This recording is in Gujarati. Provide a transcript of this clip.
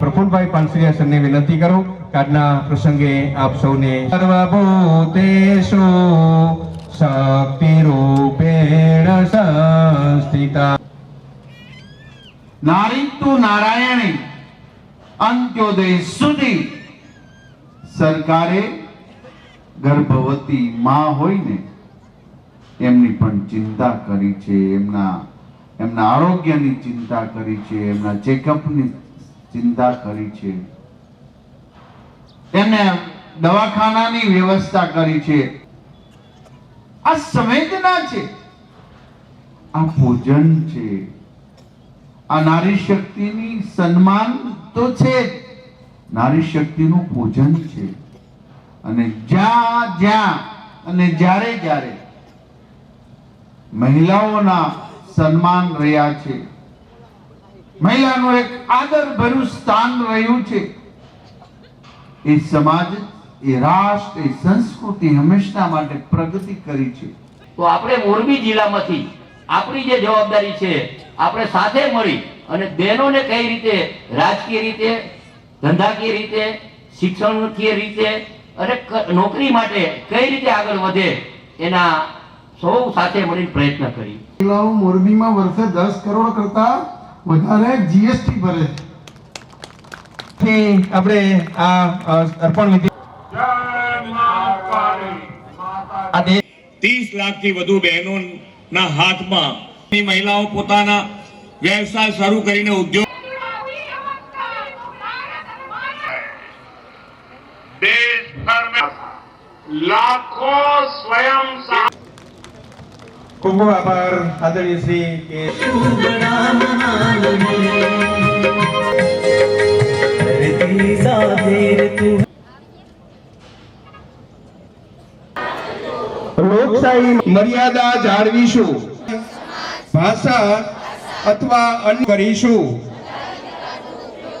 પ્રફુલભાઈ પાનસરિયાસનને વિનંતી કરું આજના પ્રસંગે આપ સૌને સર્વભૂતેષુ શક્તિ રૂપેણ સંસ્થિતા નારી તું નારાયણી, અંત્યોદય સુધી. સરકારે ગર્ભવતી માં હોય ને એમની પણ ચિંતા કરી છે, એમના એમના આરોગ્યની ચિંતા કરી છે, એમના ચેકઅપની ચિંતા કરી છે. તેને દવાખાનાની વ્યવસ્થા કરી છે. આ સંવેદના છે. આ ભોજન છે. આ નારી શક્તિની સન્માન તો છે. નારી શક્તિનું પૂજન છે. અને જ્યાં જ્યાં અને જ્યારે જ્યારે મહિલાઓના સન્માન રહ્યા છે. મહિલાનું એક આદર ભર્યું સ્થાન રહ્યું છે. એ સમાજ એ રાષ્ટ્ર એ સંસ્કૃતિ હંમેશા માટે પ્રગતિ કરી છે. તો આપણે મોરબી જિલ્લામાંથી આપણી જે જવાબદારી છે આપણે સાથે મળી અને બહેનોને કઈ રીતે રાજકીય રીતે ધંધાકીય રીતે શિક્ષણકીય રીતે અને નોકરી માટે કઈ રીતે આગળ વધે એના સૌ સાથે મળીને પ્રયત્ન કરી મહિલાઓ મોરબીમાં વર્ષે દસ કરોડ કરતા વધારે જીએસટી ભરે આપણે આ અર્પણ વિધિ આ દેશ ત્રીસ લાખથી વધુ બહેનોના હાથમાં મહિલાઓ પોતાના વ્યવસાય શરૂ કરીને ઉદ્યોગ લાખો સ્વયં ખૂબ ખૂબ આભાર આદરણીય શ્રી લોકશાહી મર્યાદા જાળવીશું. ભાષા અથવા અન્ય કરીશું.